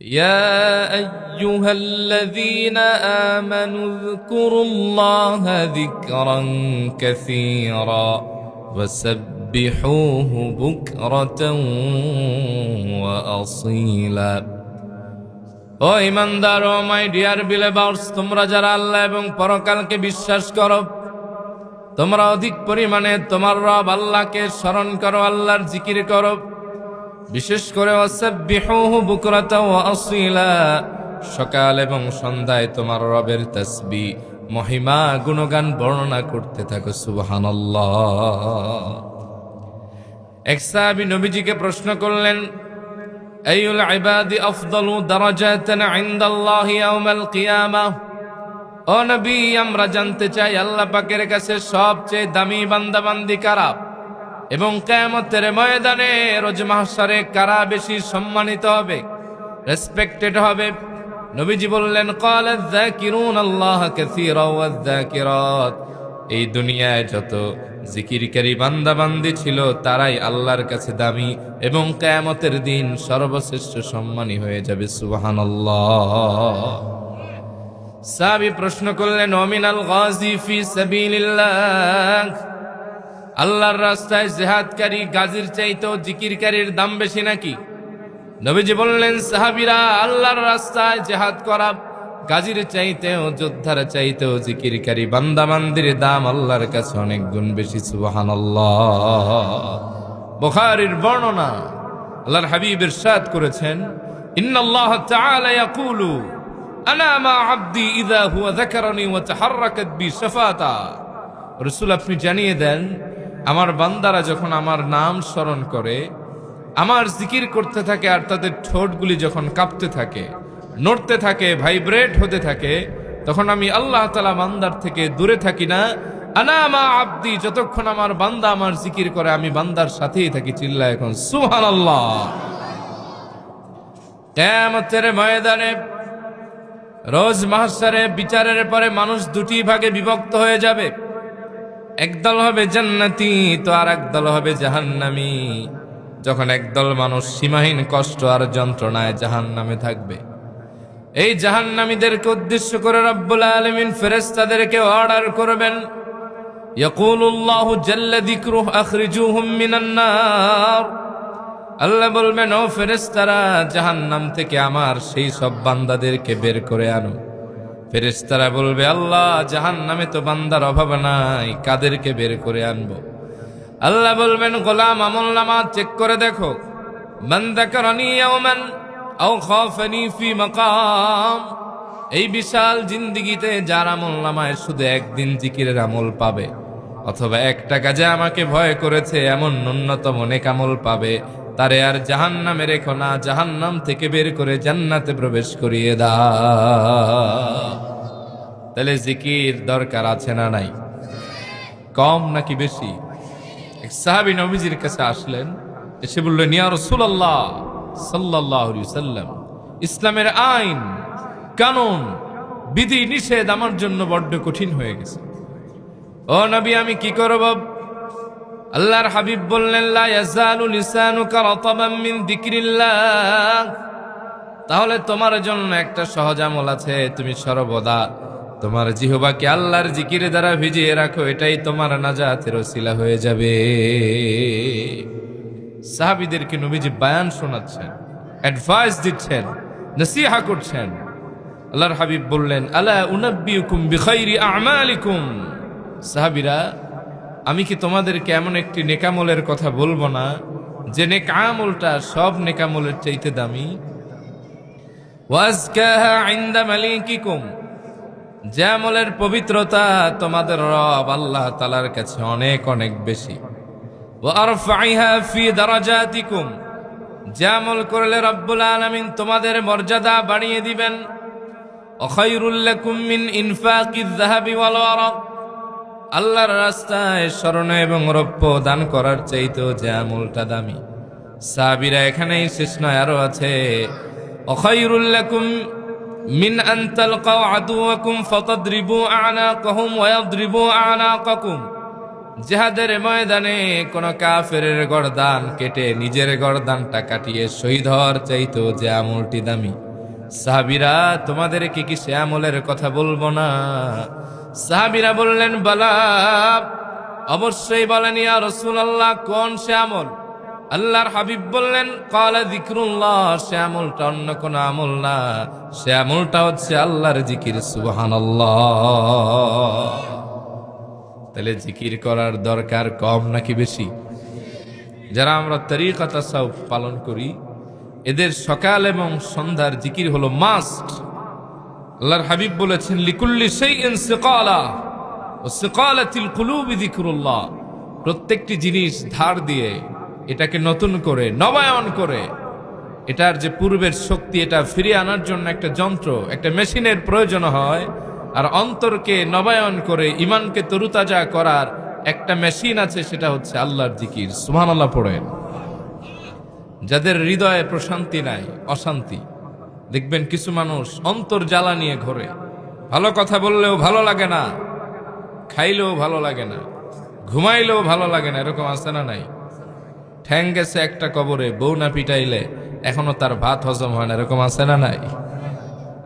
يا أيها الذين آمنوا اذكروا الله ذكرا كثيرا وسبحوه بكرة وأصيلا ও ইমানদার ও my dear বিলেবার্স তোমরা যারা আল্লাহ এবং পরকালকে বিশ্বাস করো তোমরা অধিক পরিমাণে তোমার রব আল্লাহকে স্মরণ করো আল্লাহর জিকির করো বিশেষ করে সকাল এবং সন্ধ্যায় তোমার রবের তসবি, মহিমা, গুণগান বর্ণনা করতে থাকো, সুবহানাল্লাহ। এক সাহাবী নবীজিকে প্রশ্ন করলেন আইউল ইবাদি আফদালু দারাজাতান ইনদাল্লাহি ইয়াউমাল কিয়ামাহ ও নবী, আমরা জানতে চাই আল্লাহ পাকের কাছে সবচেয়ে দামি বান্দাবান্দি কারা? এবং কেয়ামতের ময়দানে রোজ মাহসারে কারা বেশি সম্মানিত হবে? রেসপেক্টেড হবে? নবীজি বললেন যাকিরুন আল্লাহ কাসীরা ওয়াজ যাকিরাত এই দুনিয়ায় যত জিকিরকারী বান্দাবান্দি ছিল, তারাই আল্লাহর কাছে দামি এবং কেয়ামতের দিন সর্বশ্রেষ্ঠ সম্মানী হয়ে যাবে। সুবহানাল্লাহ। সাবি প্রশ্ন করলেন, অমিনাল গাজী ফি সাবিলিল্লাহ? আল্লাহর রাস্তায় জেহাদকারী, গাজীর চাইতেও জিকিরকারীর দাম বেশি নাকি? নবীজি বললেন, সাহাবিরা, আল্লাহর রাস্তায় জেহাদ করা, গাজীর চাইতেও, যোদ্ধার চাইতেও জিকিরকারী বান্দাবান্দির দাম আল্লাহর কাছে অনেক গুণ বেশি, সুবহানাল্লাহ। বুখারীর বর্ণনা আল্লাহর হাবিব ইরশাদ করেছেন, ইন্নাল্লাহ তাআলা ইয়াকুলু, আনা মা আবদি ইদা হুয়া যাকারানি ওয়া তাহাররাকাত বি শাফাতা। রাসূল আপনি জানিয়ে দেন আমার বান্দারা যখন আমার নাম স্মরণ করে, আমার জিকির করতে থাকে আর তাদের ঠোঁটগুলি যখন কাঁপতে থাকে, নড়তে থাকে, ভাইব্রেট হতে থাকে, তখন আমি আল্লাহ তালা বান্দার থেকে দূরে থাকি না। আনা মা আব্দি, যতক্ষণ আমার বান্দা আমার জিকির করে, আমি বান্দার সাথেই থাকি চিল্লা এখন সুহান আল্লাহ কেমতের ময়দানে, রোজ মাহসারে বিচারের পরে মানুষ দুটি ভাগে বিভক্ত হয়ে যাবে। একদল হবে জান্নাতি, তো আর একদল হবে জাহান্নামি। যখন একদল মানুষ সীমাহীন কষ্ট আর যন্ত্রণায় জাহান্নামে থাকবে। এই জাহান্নামীদেরকে উদ্দেশ্য করে রব্বুল আলমিন ফেরেস্তাদেরকে অর্ডার করবেন আল্লাহ বলবেন, ও ফেরেস্তারা জাহান্নাম থেকে আমার সেই সব বান্দাদেরকে বের করে আনো। ফেরেস্তারা বলবে, আল্লাহ, জাহান্নামে তো বান্দার অভাব নাই, কাদেরকে বের করে আনব? আল্লাহ বলবেন, গোলাম আমল নামা চেক করে দেখো। বান্দা করনি ইয়াওমান আও খাফানি ফি মাকাম। এই বিশাল জিন্দিগিতে যার আমল নামায় শুধু একদিন জিকিরের আমল পাবে, অথবা একটা কাজে আমাকে ভয় করেছে, এমন ন্যূনতম অনেক আমল পাবে তারে আর জাহান নামে রেখো না জাহান নাম থেকে বের করে জান্নাতে প্রবেশ করিয়ে দা তাহলে জিকির দরকার আছে না নাই? কম নাকি বেশি? সাহাবি নবীজির কাছে আসলেন, এসে বললেন ইয়া রাসূলুল্লাহ সাল্লাল্লাহু আলাইহি সাল্লাম ইসলামের আইন, কানুন, বিধি নিষেধ আমার জন্য বড্ড কঠিন হয়ে গেছে। ও নবী, আমি কি করব? আল্লাহর হাবিব বললেন তাহলে তোমার জন্য একটা সহজ আমল আছে, তুমি সর্বদা তোমার জিহবাকে আল্লাহর জিকিরে দ্বারা ভিজিয়ে রাখো, এটাই তোমার নাজাতের ওসিলা হয়ে যাবে। সাহাবিদেরকে নবীজি বায়ান শোনাচ্ছেন, অ্যাডভাইস দিচ্ছেন, নসিহা করছেন। আল্লাহর হাবিব বললেন, আলা উনাব্বিউকুম বিখাইরি আমালিকুম। সাহাবিরা আমি কি তোমাদেরকে এমন একটি নেকামলের কথা বলব না? যে নেকামলটা সব নেকামলের চাইতে দামি? যে পবিত্রতা তোমাদের রব আল্লাহ তালার কাছে অনেক অনেক বেশি। যে করলে রব্বুল আলামিন তোমাদের মর্যাদা বাড়িয়ে দিবেন। অখায়রুল লাকুম মিন ইনফাকিয যাহাবি ওয়াল আল্লাহর রাস্তায় স্মরণ এবং রৌপ্য দান করার চাইতেও যে আমলটা দামি। সাবিরা এখানেই শেষ নয়, আরও আছে অখাইরুল্লাকুম মিন আন তালকাও আদুয়াকুম ফাতাদরিবু আনাকাহুম ওয়ায়াদরিবু আনাকাকুম। জেহাদের ময়দানে কোন কাফের গর্দান কেটে নিজের গর্দানটা কাটিয়ে শহীদ হওয়ার চাইতো যে আমলটি দামি। সাহাবিরা তোমাদেরকে কি সে আমলের কথা বলব না? সাহাবিরা বললেন, বালা, অবশ্যই বলেন ইয়া রসুল্লাহ কোন সে আমল? আল্লাহর হাবিব বললেন কালা দিকরুল্লাহ সে আমলটা অন্য কোন আমল না। সে আমলটা হচ্ছে আল্লাহর জিকির সুবহান তাহলে জিকির করার দরকার কম নাকি বেশি? যারা আমরা তরিকতা সব পালন করি, এদের সকাল এবং সন্ধ্যার জিকির হলো মাস্ট। আল্লাহর হাবিব বলেছেন, লিকুল্লি সেই সিকালা প্রত্যেকটি জিনিস ধার দিয়ে এটাকে নতুন করে, নবায়ন করে। এটার যে পূর্বের শক্তি, এটা ফিরিয়ে আনার জন্য একটা যন্ত্র, একটা মেশিনের প্রয়োজন হয়, আর অন্তরকে নবায়ন করে ইমানকে তরুতাজা করার একটা মেশিন আছে, সেটা হচ্ছে আল্লাহর জিকির। সুবহানাল্লাহ পড়েন। যাদের হৃদয়ে প্রশান্তি নাই, অশান্তি দেখবেন কিছু মানুষ অন্তর জ্বালা নিয়ে ঘোরে। ভালো কথা বললেও ভালো লাগে না, খাইলেও ভালো লাগে না, ঘুমাইলেও ভালো লাগে না, এরকম আছে না নাই? ঠ্যাং গেছে একটা কবরে, বউ না পিটাইলে এখনও তার ভাত হজম হয় না, এরকম আছে না নাই?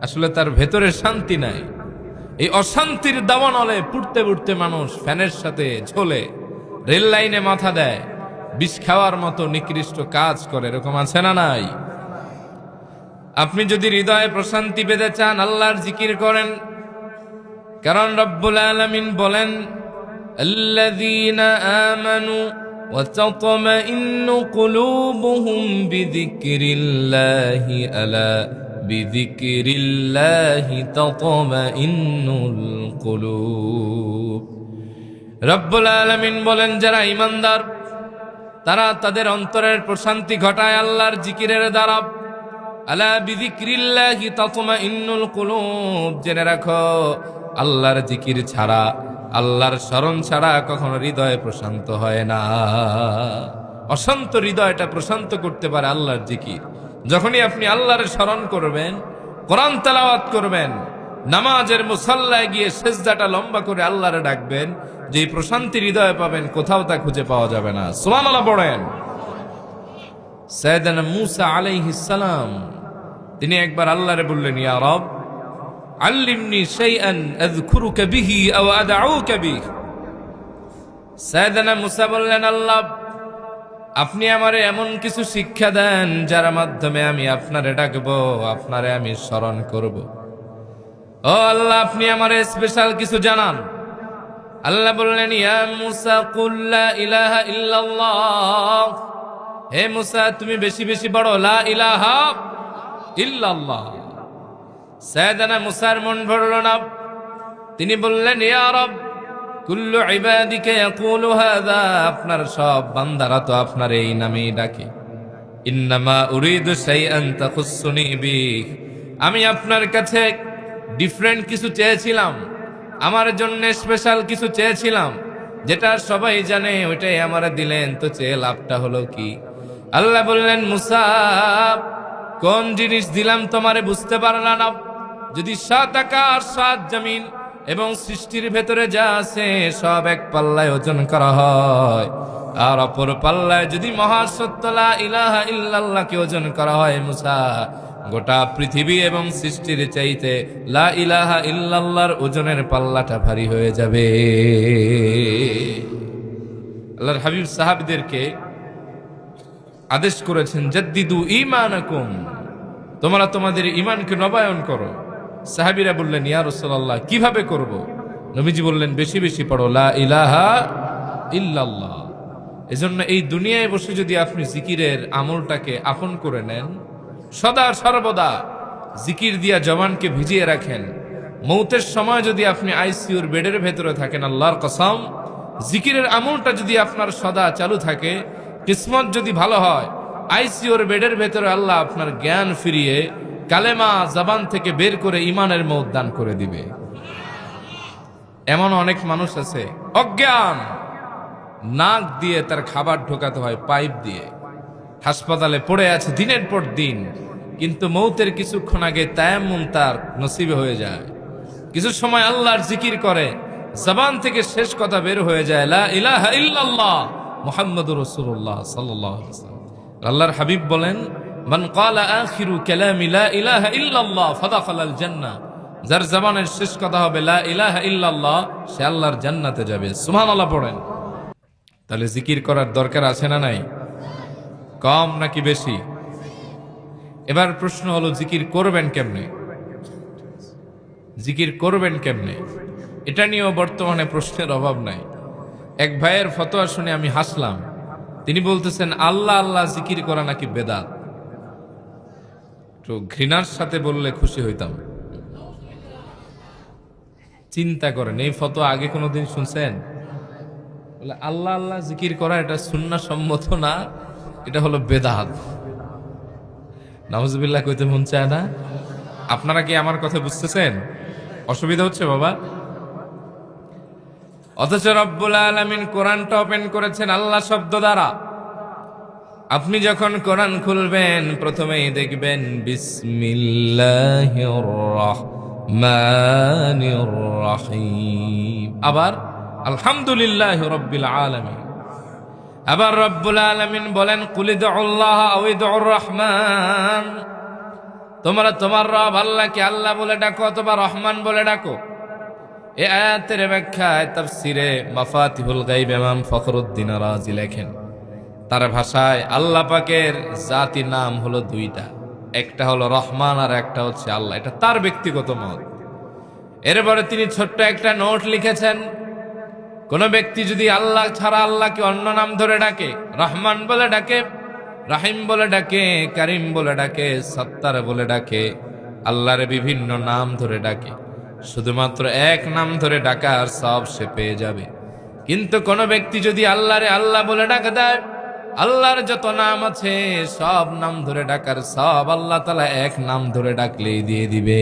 আসলে তার ভেতরে শান্তি নাই। এই অশান্তির দাবানলে পুড়তে পুড়তে মানুষ ফ্যানের সাথে ঝোলে, রেল লাইনে মাথা দেয়, বিষ খাওয়ার মতো নিকৃষ্ট কাজ করে, এরকম আছে না নাই? আপনি যদি হৃদয়ে প্রশান্তি পেতে চান আল্লাহর জিকির করেন কারণ রব্বুল আলামিন বলেন الذين آمنوا وتطمئن قلوبهم بذكر الله ألا بذكر الله تطمئن القلوب রব্বুল আলামিন বলেন যারা ইমানদার তারা তাদের অন্তরের প্রশান্তি ঘটায় আল্লাহর জিকিরের দ্বারা আলা বিযিকরিল্লাহি তাতমাইন্নুল কুলুব। জেনে রাখো, আল্লাহর জিকির ছাড়া, আল্লাহর স্মরণ ছাড়া কখনো হৃদয় প্রশান্ত হয় না। অশান্ত হৃদয়টা প্রশান্ত করতে পারে আল্লাহর জিকির। যখনই আপনি আল্লাহর স্মরণ করবেন, কোরআন তেলাওয়াত করবেন, নামাজের মুসাল্লায় গিয়ে সেজদাটা লম্বা করে আল্লাহরে ডাকবেন, যে প্রশান্তি হৃদয় পাবেন কোথাও তা খুঁজে পাওয়া যাবে না। সুমান আল্লাহ পড়েন সৈয়দানা মুসা আলাইহিস সালাম। তিনি একবার আল্লাহরে বললেন, ইয়া রব, আল্লিমনি শাইআন আযকুরুকা বিহি আও আদউকা বিহি। সৈয়দানা মুসা বললেন, আল্লাহ, আপনি আমারে এমন কিছু শিক্ষা দেন যার মাধ্যমে আমি আপনারে ডাকবো, আপনারে আমি স্মরণ করব। ও আল্লাহ, আপনি আমারে স্পেশাল কিছু জানান। আল্লাহ বললেন, ইয়া মুসা, কুল লা ইলাহা ইল্লাল্লাহ। হে মুসা, তুমি বেশি বেশি বড় লা ইলাহা ইল্লাল্লাহ। সায়দানা মুসার মন ভরল না। তিনি বললেন, ইয়া রব, কুল্লু ইবাদিকে ইয়াকুলু হাযা, আপনার সব বান্দারা তো আপনার এই নামেই ডাকে। ইন্নামা উরিদু শাইআন তাখুসসুনি বিহ। আমি আপনার কাছে ডিফারেন্ট কিছু চেয়েছিলাম। আমার জন্য স্পেশাল কিছু চেয়েছিলাম। যেটা সবাই জানে, ওইটাই আমারে দিলেন। তো চেয়ে লাভটা হলো কি? আল্লাহ বললেন মুসাব কোন জিনিস দিলাম তোমারে বুঝতে পারলা না যদি সাত আকাশ সাত জমিন এবং সৃষ্টির ভেতরে যা আছে, সব এক পাল্লায় ওজন করা হয়। আর অপর পাল্লায় যদি মহাসত্যলা ইলাহা ইল্লাল্লাহকে ওজন করা হয়, মুসা, গোটা পৃথিবী এবং সৃষ্টির চাইতে লা ইলাহা ইল্লাল্লাহর ওজনের পাল্লাটা ভারী হয়ে যাবে। আল্লাহর হাবিব সাহাবিদেরকে আদেশ করেছেন, জাদ্দিদু ঈমানাকুম। তোমরা তোমাদের ঈমানকে নবায়ন করো। সাহাবীরা বললেন, ইয়া রাসূলুল্লাহ, কীভাবে করব? নবীজি বললেন, বেশি বেশি পড়ো, লা ইলাহা ইল্লাল্লাহ। এজন্য এই দুনিয়ায় বসে যদি আপনি জিকিরের আমলটাকে আপন করে নেন, সদা সর্বদা জিকির দিয়া জবানকে ভিজিয়ে রাখেন। মৌতের সময় যদি আপনি আইসিউর বেডের ভেতরে থাকেন, আল্লাহর কসম, জিকিরের আমলটা যদি আপনার সদা চালু থাকে কিসমত যদি ভালো হয় আইসিউর বেডের ভেতরে আল্লাহ আপনার জ্ঞান ফিরিয়ে কালেমা জবান থেকে বের করে ইমানের মৌত দান করে দিবে। এমন অনেক মানুষ আছে, অজ্ঞান। নাক দিয়ে তার খাবার ঢোকাতে হয়, পাইপ দিয়ে। হাসপাতালে পড়ে আছে দিনের পর দিন, কিন্তু মৌতের কিছুক্ষণ আগে তায়াম্মুম তার নসিবে হয়ে যায়। কিছু সময় আল্লাহর জিকির করে, জবান থেকে শেষ কথা বের হয়ে যায়, লা ইলাহা ইল্লাল্লাহ। মুহাম্মাদুর রাসূলুল্লাহ সাল্লাল্লাহু আল্লাহর হাবিব বলেন, মান ক্বালা আখিরু কালামি লা ইলাহা ইল্লাল্লাহ ফাদাখালাল জান্নাহ। যার জবানের শেষ কথা হবে, লা ইলাহা ইল্লাল্লাহ, সে আল্লাহর জান্নাতে যাবে। সুবহানাল্লাহ পড়েন। তাহলে জিকির করার দরকার আছে না নাই? কম নাকি বেশি? এবার প্রশ্ন হলো, জিকির করবেন কেমনে? জিকির করবেন কেমনে? এটা নিয়েও বর্তমানে প্রশ্নের অভাব নাই। এক ভাইয়ের ফতোয়া শুনে আমি হাসলাম। তিনি বলতেছেন, আল্লাহ আল্লাহ, জিকির করা নাকি বেদাত? তো ঘৃণার সাথে বললে খুশি হইতাম। চিন্তা করেন, এই ফতোয়া আগে কোনোদিন শুনছেন? বলে, আল্লাহ আল্লাহ, জিকির করা এটা সুন্না সম্মত না, এটা হলো বেদাত। নাউজুবিল্লাহ কইতে মন চায় না। আপনারা কি আমার কথা বুঝতেছেন? অসুবিধা হচ্ছে বাবা? অথচ রব্বুল আলমিন কোরআনটা ওপেন করেছেন আল্লাহ শব্দ দ্বারা। আপনি যখন কোরআন খুলবেন, প্রথমেই দেখবেন আবার, আলহামদুলিল্লাহ রব্বিল আলামিন। আবার রব্বুল আলামিন বলেন কুলিদ আল্লাহ রহমান তোমরা তোমার রব আল্লাহকে আল্লাহ বলে ডাকো অথবা রহমান বলে ডাকো। এ আয়াতের ব্যাখ্যায় তাফসিরে মাফাতিহুল গাইব ইমাম ফখরুদ্দিন রাজি লেখেন, তার ভাষায় আল্লাহ পাকের জাতি নাম হলো দুইটা, একটা হলো রহমান আর একটা হচ্ছে আল্লাহ, এটা তার ব্যক্তিগত মত। এরপরে তিনি ছোট্ট একটা নোট লিখেছেন, কোন ব্যক্তি যদি আল্লাহ ছাড়া আল্লাহকে অন্য নাম ধরে ডাকে, রহমান বলে ডাকে, রাহিম বলে ডাকে, কারিম বলে ডাকে, সত্তার বলে ডাকে, আল্লাহর বিভিন্ন নাম ধরে ডাকে শুধুমাত্র এক নাম ধরে ডাকার সব সে পেয়ে যাবে। কিন্তু কোন ব্যক্তি যদি আল্লাহরে আল্লাহ বলে ডাকে দেয়, আল্লাহর যত নাম আছে, সব নাম ধরে ডাকার সব আল্লাহ তালা এক নাম ধরে ডাকলেই দিয়ে দিবে।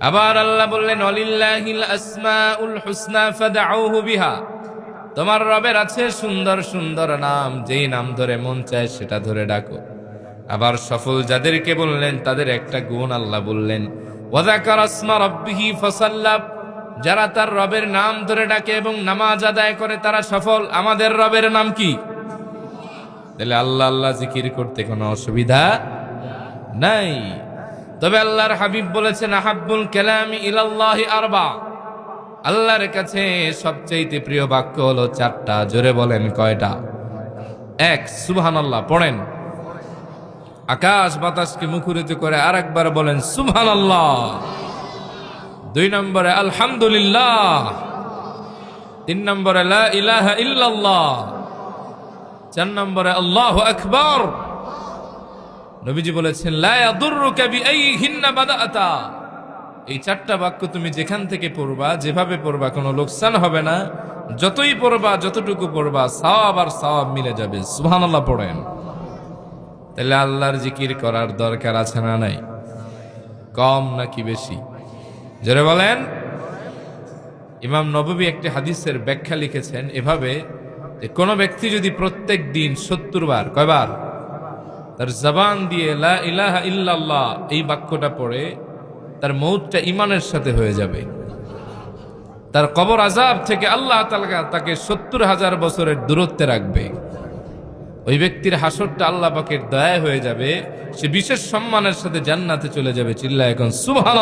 আবার আল্লাহ বললেন তোমার রবের আছে সুন্দর সুন্দর নাম, যেই নাম ধরে মন চায় সেটা ধরে ডাকো। আবার সফল যাদেরকে বললেন, তাদের একটা গুণ আল্লাহ বললেন। যারা তার রবের নাম ধরে ডাকে এবং নামাজ আদায় করে, তারা সফল। আমাদের রবের নাম কি? তাহলে আল্লাহ আল্লাহ জিকির করতে কোনো অসুবিধা নাই। তবে আল্লাহর হাবিব বলেছেন, আহাব্বুল কালামি ইলাল্লাহি আরবা। আল্লাহর কাছে সবচেয়ে প্রিয় বাক্য হলো চারটা, জোরে বলেন কয়টা? এক, সুবহানাল্লাহ, পড়েন। আকাশ বাতাসকে মুখরিত করে আর একবার বলেন, সুবহানাল্লাহ। দুই নম্বরে, আলহামদুলিল্লাহ। তিন নম্বরে ইলাহা চার নম্বরে, আল্লাহ আকবার। নবীজি বলেছেন এই চারটা বাক্য তুমি যেখান থেকে পড়বা, যেভাবে পড়বা, কোনো লোকসান হবে না। যতই পড়বা, যতটুকু পড়বা সওয়াব আর সওয়াব মিলে যাবে। সুবহানাল্লাহ পড়েন। তাহলে আল্লাহর জিকির করার দরকার আছে না নাই? কম নাকি বেশি? জোরে বলেন। ইমাম নববী একটি হাদিসের ব্যাখ্যা লিখেছেন এভাবে যে কোনো ব্যক্তি যদি প্রত্যেক দিন সত্তর বার, কয়বার? তার জবান দিয়ে লা ইলাহা ইল্লাল্লাহ এই বাক্যটা পড়ে তার মৌতটা ইমানের সাথে হয়ে যাবে। তার কবর আজাব থেকে আল্লাহ তাআলা তাকে সত্তর হাজার বছরের দূরত্বে রাখবে। ওই ব্যক্তির হাসরটা আল্লাহ পাকের দয়া হয়ে যাবে, সে বিশেষ সম্মানের সাথে জান্নাতে চলে যাবে চিল্লা এখন সুবহান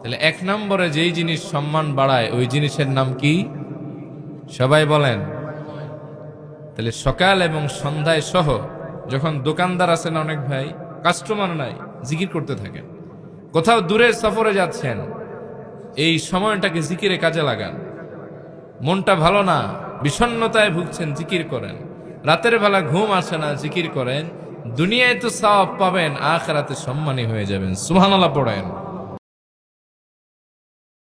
তাহলে এক নম্বরে যেই জিনিস সম্মান বাড়ায়, ওই জিনিসের নাম কি? সবাই বলেন। তাহলে সকাল এবং সন্ধ্যায় সহ, যখন দোকানদার আছেন অনেক ভাই, কাস্টমার নাই, জিকির করতে থাকেন। কোথাও দূরের সফরে যাচ্ছেন, এই সময়টাকে জিকিরে কাজে লাগান। মনটা ভালো না বিষণ্ণতায় ভুগছেন, জিকির করেন। রাতের বেলা ঘুম আসে না, জিকির করেন। দুনিয়ায় তো সব পাবেন, আখরাতে সম্মানী হয়ে যাবেন। সুহানলা পড়েন।